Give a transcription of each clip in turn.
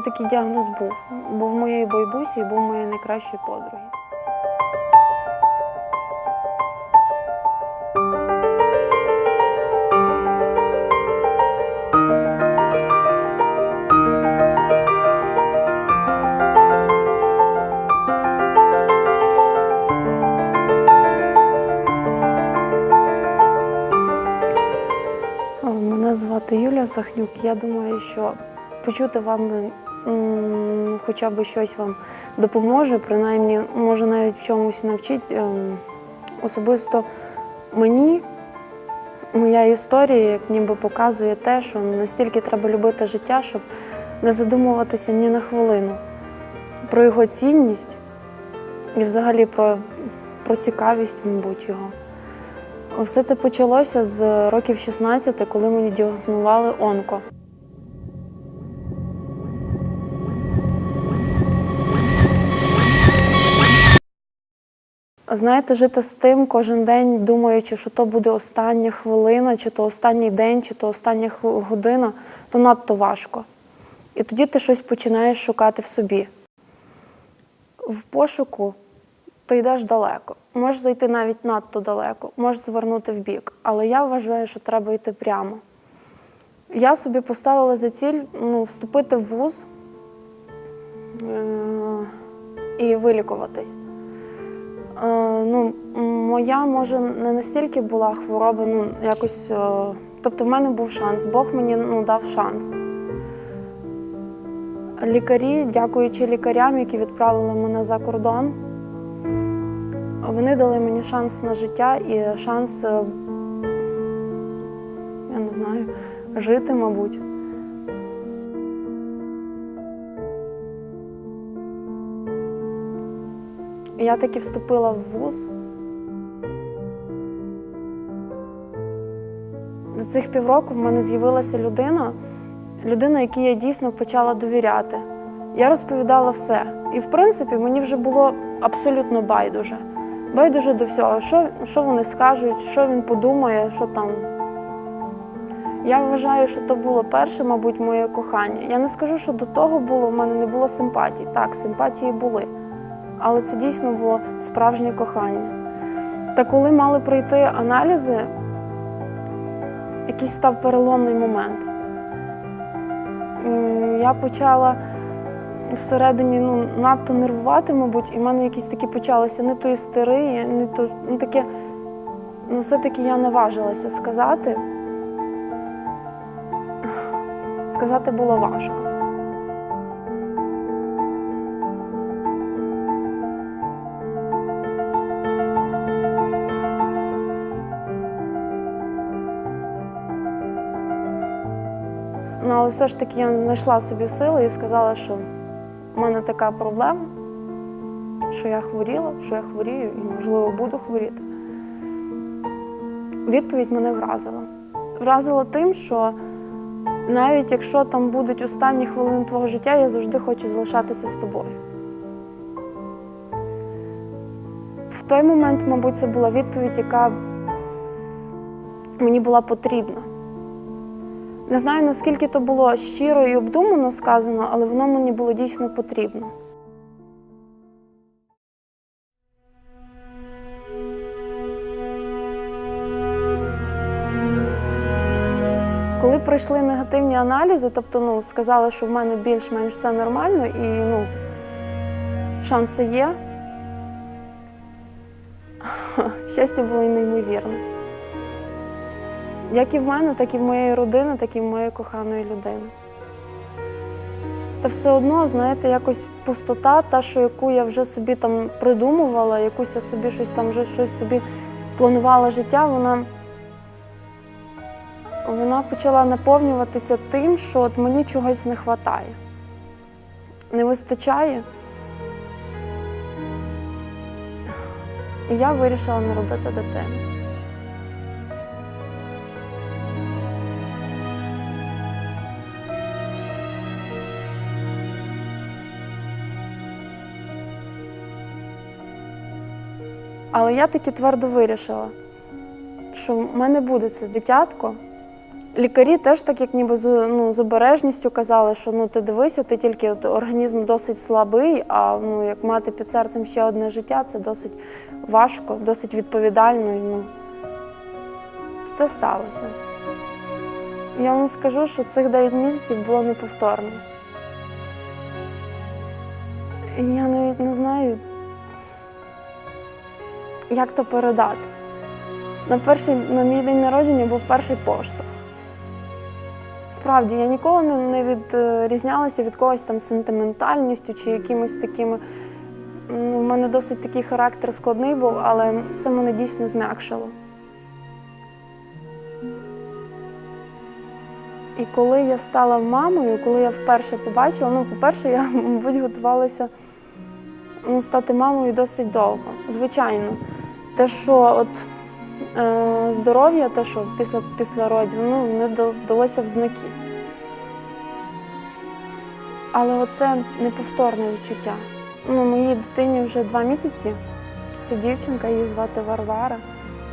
вже такий діагноз був. Був моєї байбусі і був моєї найкращої подруги. Мене звати Юлія Сахнюк. Я думаю, що почути вам хоча б щось вам допоможе, принаймні, може навіть чомусь навчить. Ем, Особисто мені моя історія як ніби показує те, що настільки треба любити життя, щоб не задумуватися ні на хвилину про його цінність і взагалі про, про цікавість, мабуть, його. Все це почалося з років 16, коли мені діагностували онко. Знаєте, жити з тим кожен день, думаючи, що то буде остання хвилина, чи то останній день, чи то остання година, то надто важко. І тоді ти щось починаєш шукати в собі. В пошуку ти йдеш далеко. Можеш зайти навіть надто далеко, можеш звернути в бік. Але я вважаю, що треба йти прямо. Я собі поставила за ціль ну, вступити в вуз е- і вилікуватись. Е, ну, моя, може, не настільки була хвороба, ну, якось. е, тобто в мене був шанс, Бог мені ну, дав шанс. Лікарі, дякуючи лікарям, які відправили мене за кордон, вони дали мені шанс на життя і шанс, е, я не знаю, жити, мабуть. Я таки вступила в вуз. За цих півроку в мене з'явилася людина, людина, якій я дійсно почала довіряти. Я розповідала все. І, в принципі, мені вже було абсолютно байдуже. Байдуже до всього, що, що вони скажуть, що він подумає, що там. Я вважаю, що то було перше, мабуть, моє кохання. Я не скажу, що до того було, в мене не було симпатій. Так, симпатії були. Але це дійсно було справжнє кохання. Та коли мали пройти аналізи, якийсь став переломний момент. Я почала всередині ну, надто нервувати, мабуть, і в мене якісь такі почалися не то істерії, не то ну, таке. Ну, все-таки я наважилася сказати. Сказати було важко. Але все ж таки я знайшла собі сили і сказала, що в мене така проблема, що я хворіла, що я хворію і, можливо, буду хворіти. Відповідь мене вразила. Вразила тим, що навіть якщо там будуть останні хвилини твого життя, я завжди хочу залишатися з тобою. В той момент, мабуть, це була відповідь, яка мені була потрібна. Не знаю, наскільки то було щиро і обдумано сказано, але воно мені було дійсно потрібно. Коли пройшли негативні аналізи, тобто ну, сказали, що в мене більш-менш все нормально і ну, шанси є, щастя було неймовірне. Як і в мене, так і в моєї родини, так і в моєї коханої людини. Та все одно, знаєте, якось пустота, та, що яку я вже собі там придумувала, якусь я собі щось там вже щось собі планувала життя, вона, вона почала наповнюватися тим, що от мені чогось не вистачає. Не вистачає. І я вирішила народити дитину. Але я таки твердо вирішила, що в мене буде це дитятко, Лікарі теж так, як ніби з, ну, з обережністю казали, що ну ти дивися, ти тільки от, організм досить слабий, а ну, як мати під серцем ще одне життя, це досить важко, досить відповідально. І, ну, це сталося. Я вам скажу, що цих 9 місяців було неповторно. І я навіть не знаю, як то передати. На, перший, на мій день народження був перший поштовх. Справді, я ніколи не, відрізнялася від когось там сентиментальністю чи якимось такими. Ну, у мене досить такий характер складний був, але це мене дійсно зм'якшило. І коли я стала мамою, коли я вперше побачила, ну, по-перше, я, мабуть, готувалася ну, стати мамою досить довго. Звичайно, те, що от е, здоров'я, те, що після, після родів, ну, не да- далося в знаки. Але оце неповторне відчуття. Ну, моїй дитині вже два місяці. Це дівчинка, її звати Варвара.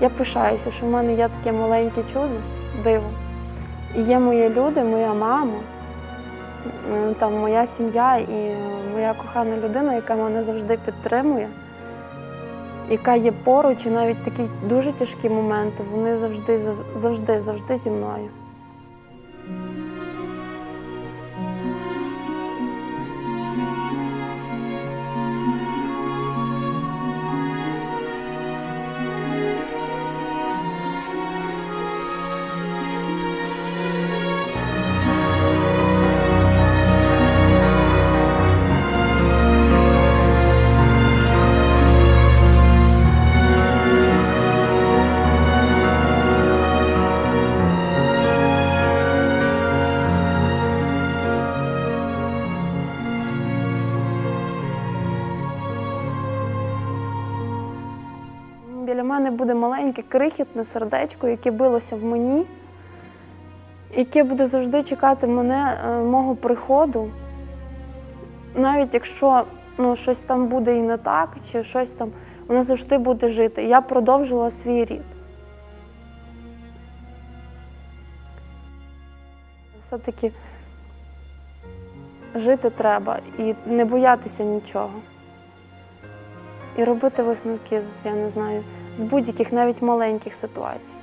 Я пишаюся, що в мене є таке маленьке чудо, диво. І є мої люди, моя мама, е, там моя сім'я і моя кохана людина, яка мене завжди підтримує, яка є поруч, і навіть такі дуже тяжкі моменти, вони завжди, зав- завжди, завжди зі мною. Мене буде маленьке крихітне сердечко, яке билося в мені, яке буде завжди чекати мене, е, мого приходу. Навіть якщо ну, щось там буде і не так, чи щось там, воно завжди буде жити. Я продовжила свій рід. Все-таки жити треба і не боятися нічого. І робити висновки я не знаю, з будь-яких навіть маленьких ситуацій.